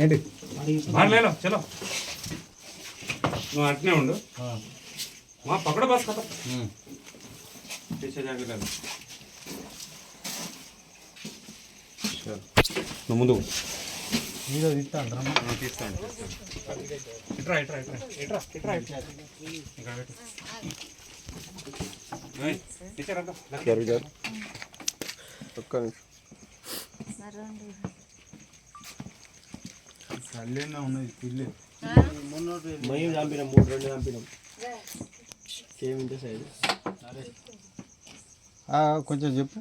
ఏంటి? లేలో చలో. నువ్వు అట్నే ఉండు. మా పక్కడ బస్ కదా. జాగ్రత్త. నువ్వు ముందు వీడియో తీస్తాను తీస్తాను ఇట్రా ఇట్రా ఇట్రా. ఇట్రా ఇట్రా ఇట్రా. ఇక్కడ పెట్టు. ఒక్క నిమిషం. మరి. కళ్ళేనా ఉన్నది పిల్లి మేము చంపినాం మూడు రెండు చంపినాం. సైడ్ కొంచెం చెప్పు.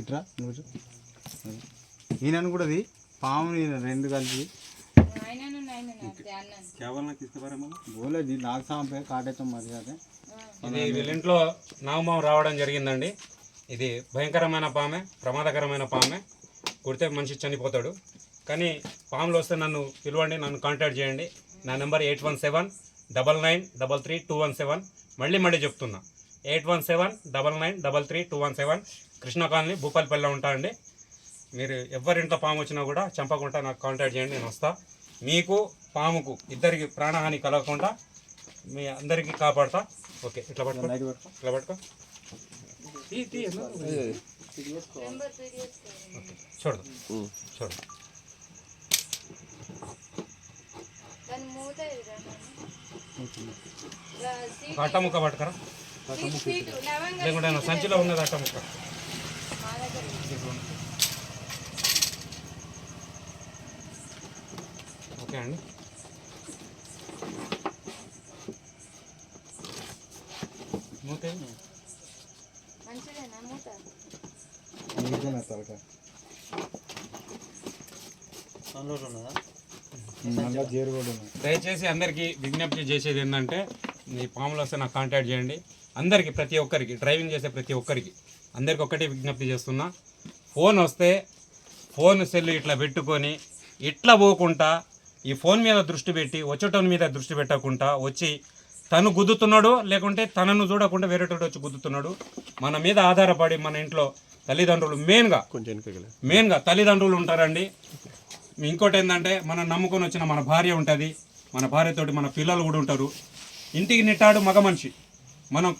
ఇట్రా నువ్వు. ఈయనను కూడా అది పాము ఈయన రెండు కలిపి. బోలేదు నాకు సాంపే కాటేస్తాం మరి అదే. ఇది వీళ్ళింట్లో నాగమాం రావడం జరిగిందండి. ఇది భయంకరమైన పామే ప్రమాదకరమైన పామే. కుడితే మనిషి చనిపోతాడు. కానీ పాములు వస్తే నన్ను పిలవండి నన్ను కాంటాక్ట్ చేయండి. నా number eight one seven double nine double three two one seven. మళ్ళీ మళ్ళీ చెప్తున్నా. Eight one seven double nine double three two one seven. Krishna colony భూపాలపల్లిలో ఉంటా అండి మీరు ఎవరింట్లో పాము వచ్చినా కూడా చంపకుండా నాకు కాంటాక్ట్ చేయండి నేను వస్తా. మీకు పాముకు ఇద్దరికి ప్రాణహాని కలగకుండా మీ అందరికీ కాపాడతా. ఓకే ఇట్లా పట్టుకో. ఇట్లా పట్టుకో? ఓకే, చూడదు చూడు దాని మూత ఇదిరా నాన్న. ఇలా సీట్ అట్ట ముక్క పట్టుకరా. లేకుంటే నా సంచిలో ఉన్నది అట్ట ముక్క మా దగ్గర ఉంది. ఓకే అండి. మూత? మంచిదేనా మూత? తలక కూడా ఉన్నది? దయచేసి అందరికీ విజ్ఞప్తి చేసేది ఏంటంటే మీ పాములు వస్తే నాకు కాంటాక్ట్ చేయండి. అందరికీ ప్రతి ఒక్కరికి డ్రైవింగ్ చేసే ప్రతి ఒక్కరికి అందరికి ఒక్కటే విజ్ఞప్తి చేస్తున్నా. ఫోన్ వస్తే ఫోన్ సెల్ ఇట్లా పెట్టుకొని ఇట్లా పోకుండా ఈ ఫోన్ మీద దృష్టి పెట్టి వచ్చేటోని మీద దృష్టి పెట్టకుండా వచ్చి తను గుద్దుతున్నాడు లేకుంటే తనను చూడకుండా వేరేటోడు వచ్చి గుద్దుతున్నాడు మన మీద ఆధారపడి మన ఇంట్లో తల్లిదండ్రులు మెయిన్గా మెయిన్గా తల్లిదండ్రులు ఉంటారండి. ఇంకోటి ఏంటంటే మనం నమ్ముకొని వచ్చిన మన భార్య ఉంటుంది మన భార్యతోటి మన పిల్లలు కూడా ఉంటారు. ఇంటికి నిట్టాడు మగ మనిషి. మనం